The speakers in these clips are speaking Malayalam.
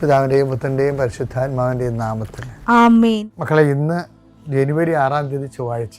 പിതാവിന്റെയും പുത്രന്റെയും പരിശുദ്ധാത്മാവിന്റെയും നാമത്തിൽ. മക്കളെ ഇന്ന് ജനുവരി ആറാം തീയതി ചൊവ്വാഴ്ച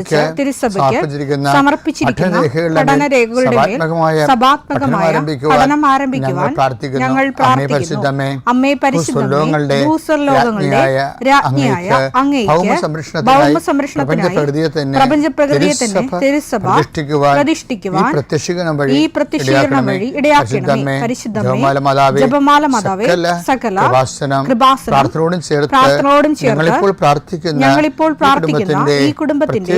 കുറിച്ച് തിരുസഭയ്ക്ക് സമർപ്പിച്ചിരിക്കുന്ന പഠന രേഖകളുടെ മേൽ സഭാത്മകമായ പഠനം ആരംഭിക്കുവാൻ ഞങ്ങൾ പ്രാർത്ഥിക്കുന്നു. അമ്മേ പരിശുദ്ധമേ, ഭൂസ്വർലോകങ്ങളുടെ രാജ്ഞിയായ അങ്ങേക്ക് തന്നെ തിരുസഭ പ്രതിഷ്ഠിക്കുവാൻ ഈ പ്രത്യക്ഷീകരണം വഴി ഇടയാക്കണമേ. പരിശുദ്ധമേ ജപമാല മാതാവേ ജപമാല മാതാവേ സകല സകല കൃപാസനം കൃപാസനം പ്രാർത്ഥനയോടും ചേർത്ത് ഞങ്ങളിപ്പോൾ പ്രാർത്ഥിക്കുന്ന ഈ കുടുംബത്തിന്റെ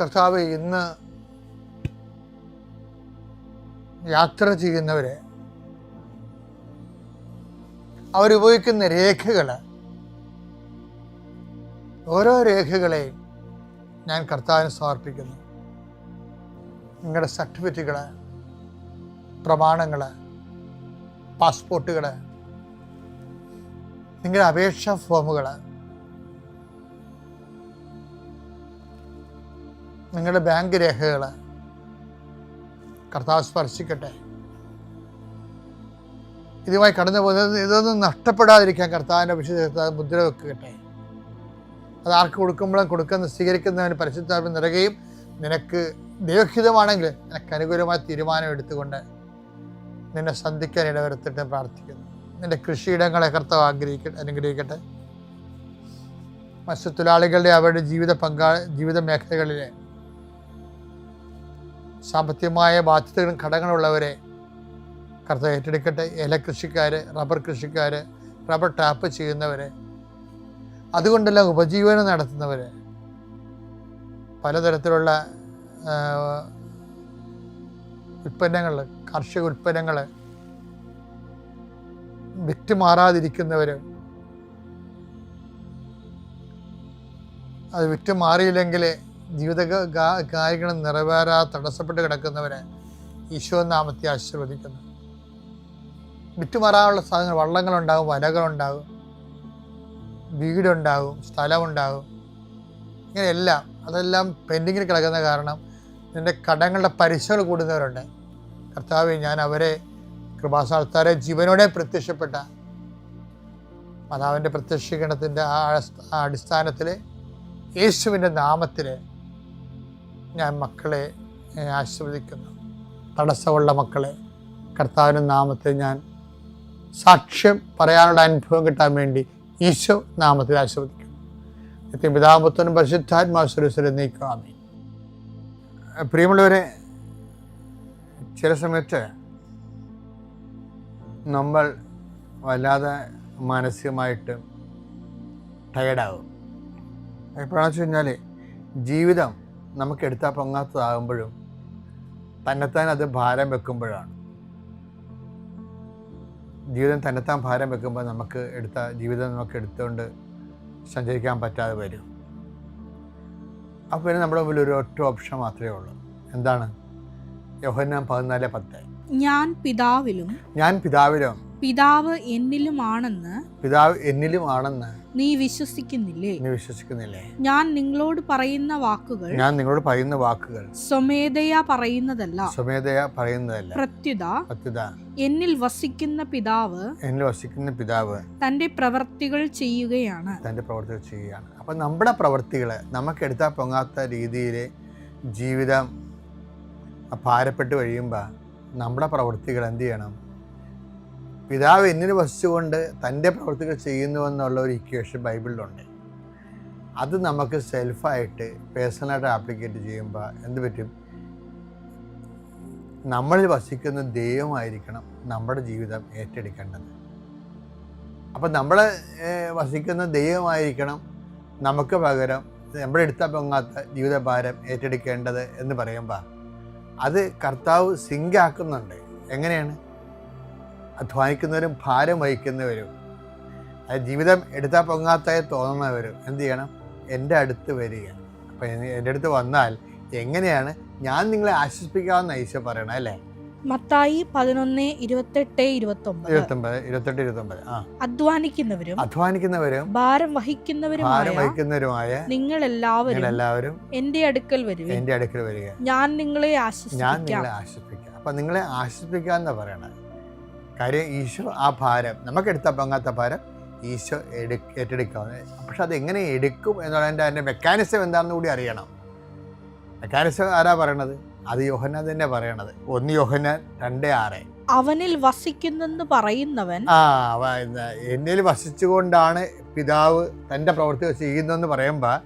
കർത്താവ് ഇന്ന് യാത്ര ചെയ്യുന്നവരെ അവരുപയോഗിക്കുന്ന രേഖകൾ ഓരോ രേഖകളെയും ഞാൻ കർത്താവിന് സമർപ്പിക്കുന്നു. നിങ്ങളുടെ സർട്ടിഫിക്കറ്റുകൾ പ്രമാണങ്ങൾ പാസ്പോർട്ടുകൾ നിങ്ങളുടെ അപേക്ഷാ ഫോമുകൾ നിങ്ങളുടെ ബാങ്ക് രേഖകൾ കർത്താവ് സ്പർശിക്കട്ടെ. ഇതുമായി കടന്നു പോകുന്നത് ഇതൊന്നും നഷ്ടപ്പെടാതിരിക്കാൻ കർത്താവിന്റെ വിശുദ്ധ മുദ്ര വെക്കട്ടെ അത് ആർക്ക് കൊടുക്കുമ്പോഴും കൊടുക്കുന്ന സ്വീകരിക്കുന്നതിന് പരിശുദ്ധാത്മ നിറയുകയും നിനക്ക് ദൈവഹിതമാണെങ്കിൽ നിനക്ക് അനുകൂലമായ തീരുമാനം എടുത്തുകൊണ്ട് നിന്നെ സന്ധിക്കാൻ ഇടവരുത്തിട്ട് പ്രാർത്ഥിക്കുന്നു. നിന്റെ കൃഷിയിടങ്ങളെ കർത്താവ് ആഗ്രഹിക്കട്ടെ അനുഗ്രഹിക്കട്ടെ. മത്സ്യത്തൊഴിലാളികളുടെ അവരുടെ ജീവിത പങ്കാളി ജീവിത മേഖലകളിലെ സാമ്പത്തികമായ ബാധ്യതകളും ഘടകങ്ങളുള്ളവരെ കർത്ത ഏറ്റെടുക്കട്ടെ. ഏല കൃഷിക്കാർ റബ്ബർ കൃഷിക്കാർ റബ്ബർ ടാപ്പ് ചെയ്യുന്നവർ അതുകൊണ്ടെല്ലാം ഉപജീവനം നടത്തുന്നവർ പലതരത്തിലുള്ള ഉൽപ്പന്നങ്ങൾ കാർഷിക ഉൽപ്പന്നങ്ങൾ വിറ്റുമാറാതിരിക്കുന്നവർ അത് വിറ്റുമാറിയില്ലെങ്കിൽ ജീവിത കാര്യങ്ങൾ നിറവേറാ തടസ്സപ്പെട്ട് കിടക്കുന്നവരെ ഈശോ നാമത്തെ ആശീർവദിക്കുന്നു. വിറ്റുമാറാനുള്ള സാധനങ്ങൾ വള്ളങ്ങളുണ്ടാകും വലകളുണ്ടാകും വീടുണ്ടാകും സ്ഥലമുണ്ടാകും ഇങ്ങനെയെല്ലാം അതെല്ലാം പെൻഡിങ്ങിൽ കിടക്കുന്ന കാരണം നിന്റെ കടങ്ങളുടെ പലിശകൾ കൂടുന്നവരുണ്ട്. കർത്താവ് ഞാൻ അവരെ കൃപാസ്ഥാനത്താരെ ജീവനോടെ പ്രത്യക്ഷപ്പെട്ട മാതാവിന്റെ പ്രത്യക്ഷീകരണത്തിന്റെ ആ അടിസ്ഥാനത്തിൽ യേശുവിന്റെ നാമത്തിൽ ഞാൻ മക്കളെ ആശീർവദിക്കുന്നു. തടസ്സമുള്ള മക്കളെ കർത്താവിന്റെ നാമത്തിൽ ഞാൻ സാക്ഷ്യം പറയാനുള്ള അനുഭവം കിട്ടാൻ വേണ്ടി ഈശോ നാമത്തിൽ ആശീർവദിക്കുന്നു. നിത്യം പിതാപുത്തനും പരിശുദ്ധാത്മാശ്വരസ്വരം നീക്കാമി പ്രിയമുള്ളവരെ ചില സമയത്ത് നമ്മൾ വല്ലാതെ മാനസികമായിട്ട് ടയർഡാകും എപ്പോഴാണെന്ന് വെച്ച് കഴിഞ്ഞാൽ ജീവിതം നമുക്ക് എടുത്താൽ പൊങ്ങാത്തതാകുമ്പോഴും തന്നെത്താൻ അത് ഭാരം വെക്കുമ്പോഴാണ്. ജീവിതം തന്നെത്താൻ ഭാരം വെക്കുമ്പോൾ നമുക്ക് എടുത്ത ജീവിതം നമുക്ക് എടുത്തുകൊണ്ട് സഞ്ചരിക്കാൻ പറ്റാതെ വരും. അപ്പോൾ പിന്നെ നമ്മുടെ മുമ്പിൽ ഒരു ഒറ്റ ഓപ്ഷൻ മാത്രമേ ഉള്ളൂ. എന്താണ്? യോഹന്നാൻ പതിനാല് പത്ത്. ഞാൻ പിതാവിലും ഞാൻ പിതാവിലും പിതാവ് എന്നിലും ആണെന്ന് പിതാവ് എന്നിലും ആണെന്ന് നീ വിശ്വസിക്കുന്നില്ലേ? നീ വിശ്വസിക്കുന്നില്ലേ? ഞാൻ നിങ്ങളോട് പറയുന്ന വാക്കുകൾ ഞാൻ നിങ്ങളോട് പറയുന്ന വാക്കുകൾ സ്വമേധയാ പറയുന്നതല്ല. സ്വമേധയാ പറയുന്നതല്ല. പ്രത്യുത പ്രത്യുത. എന്നിൽ വസിക്കുന്ന പിതാവ് എന്നിൽ വസിക്കുന്ന പിതാവ് തന്റെ പ്രവർത്തികൾ ചെയ്യുകയാണ്. തന്റെ പ്രവർത്തികൾ ചെയ്യുകയാണ്. അപ്പൊ നമ്മുടെ പ്രവർത്തികൾ നമുക്ക് എടുത്താൽ പൊങ്ങാത്ത രീതിയിൽ ജീവിതം ഭാരപ്പെട്ട് കഴിയുമ്പോൾ നമ്മുടെ പ്രവൃത്തികൾ എന്ത് ചെയ്യണം? പിതാവ് എന്നിൽ വസിച്ചുകൊണ്ട് തന്റെ പ്രവൃത്തികൾ ചെയ്യുന്നുവെന്നുള്ള ഒരു ഇക്വേഷൻ ബൈബിളിലുണ്ട്. അത് നമുക്ക് സെൽഫായിട്ട് പേഴ്സണലായിട്ട് ആപ്ലിക്കേറ്റ് ചെയ്യുമ്പോൾ എന്ത് പറ്റും? നമ്മളിൽ വസിക്കുന്ന ദൈവമായിരിക്കണം നമ്മുടെ ജീവിതം ഏറ്റെടുക്കേണ്ടത്. അപ്പം നമ്മൾ വസിക്കുന്ന ദൈവമായിരിക്കണം നമുക്ക് പകരം നമ്മുടെ എടുത്ത പൊങ്ങാത്ത ജീവിതഭാരം ഏറ്റെടുക്കേണ്ടത് എന്ന് പറയുമ്പോൾ അത് കർത്താവ് സിങ്കാക്കുന്നുണ്ട് എങ്ങനെയാണ്? അധ്വാനിക്കുന്നവരും ഭാരം വഹിക്കുന്നവരും. അത് ജീവിതം എടുത്താൽ പൊങ്ങാത്തായി തോന്നുന്നവരും എന്ത് ചെയ്യണം? എന്റെ അടുത്ത് വരിക അപ്പം എന്റെ അടുത്ത് വന്നാൽ എങ്ങനെയാണ്? ഞാൻ നിങ്ങളെ ആശ്വസിപ്പിക്കാമെന്ന് ഈശോ പറയണം അല്ലേ? മത്തായി പതിനൊന്ന് ഇരുപത്തെട്ട് ഇരുപത്തൊമ്പത്. അധ്വാനിക്കുന്നവരും അധ്വാനിക്കുന്നവരും ഭാരം വഹിക്കുന്നവരും ഭാരം വഹിക്കുന്നവരുമായ നിങ്ങൾ എല്ലാവരും എല്ലാവരും എന്റെ അടുക്കൽ വരുവിൻ എന്റെ അടുക്കൽ വരിക. ഞാൻ നിങ്ങളെ ഞാൻ നിങ്ങളെ ആശ്വസിപ്പിക്കാം. അപ്പൊ നിങ്ങളെ ആശ്വസിപ്പിക്കുക എന്നാണ് പറയണത്. കാര്യം ഈശോ ആ ഭാരം നമുക്കെടുത്ത പങ്കാത്ത ഭാരം ഈശോ എടു ഏറ്റെടുക്കാവുന്നത് പക്ഷെ അതെങ്ങനെ എങ്ങനെ എടുക്കും എന്നുള്ളതിന്റെ അതിന്റെ മെക്കാനിസം എന്താണെന്ന് കൂടി അറിയണം. മെക്കാനിസം ആരാ പറയണത്? അത് യോഹന്നാൻ തന്നെ പറയണത്. ഒന്ന് യോഹന്നാൻ രണ്ട് ആറ്. അവനിൽ വസിക്കുന്നെന്ന് പറയുന്നവൻ ആ എന്നിൽ വസിച്ചുകൊണ്ടാണ് പിതാവ് തന്റെ പ്രവൃത്തി ചെയ്യുന്നതെന്ന് പറയുമ്പോൾ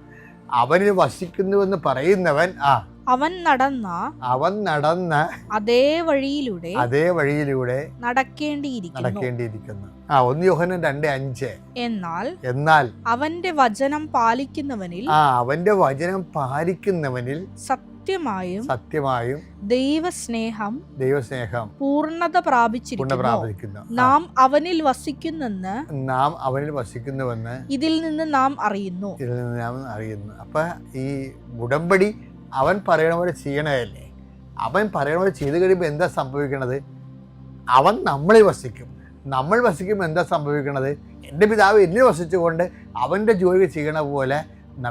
അവനിൽ വസിക്കുന്നുവെന്ന് പറയുന്നവൻ ആ അവൻ നടന്ന അവൻ നടന്ന അതേ വഴിയിലൂടെ അതേ വഴിയിലൂടെ നടക്കേണ്ടിയിരിക്കുന്നു. നടക്കേണ്ടിയിരിക്കുന്നു. ആ ഒന്ന് യോഹനൻ രണ്ട് അഞ്ച്. എന്നാൽ എന്നാൽ അവന്റെ വചനം പാലിക്കുന്നവനിൽ ആ അവന്റെ വചനം പാലിക്കുന്നവനിൽ സത്യമായും സത്യമായും ദൈവസ്നേഹം ദൈവസ്നേഹം പൂർണത പ്രാപിച്ചിരിക്കുന്നു. നാം അവനിൽ വസിക്കുന്നെന്ന് നാം അവനിൽ വസിക്കുന്നുവെന്ന് ഇതിൽ നിന്ന് നാം അറിയുന്നു. ഇതിൽ നിന്ന് നാം അറിയുന്നു. അപ്പൊ ഈ ഉടമ്പടി അവൻ പറയണ പോലെ ചെയ്യണതല്ലേ? അവൻ പറയണ പോലെ ചെയ്ത് കഴിയുമ്പോൾ എന്താ സംഭവിക്കണത്? അവൻ നമ്മളിൽ വസിക്കും. നമ്മൾ വസിക്കുമ്പോൾ എന്താ സംഭവിക്കണത്? എന്റെ പിതാവ് എന്നിൽ വസിച്ചുകൊണ്ട് അവന്റെ ജോലി ചെയ്യണ പോലെ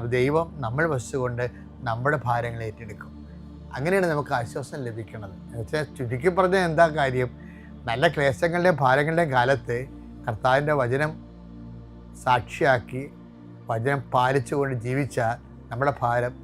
ദൈവം നമ്മൾ വസിച്ചുകൊണ്ട് നമ്മുടെ ഭാരങ്ങൾ ഏറ്റെടുക്കും. അങ്ങനെയാണ് നമുക്ക് ആശ്വാസം ലഭിക്കുന്നത് എന്നുവെച്ചാൽ ചുരുക്കി പറഞ്ഞാൽ എന്താ കാര്യം? നല്ല ക്ലേശങ്ങളുടെയും ഭാരങ്ങളുടെയും കാലത്ത് കർത്താവിന്റെ വചനം സാക്ഷിയാക്കി വചനം പാലിച്ചുകൊണ്ട് ജീവിച്ചാൽ നമ്മുടെ ഭാരം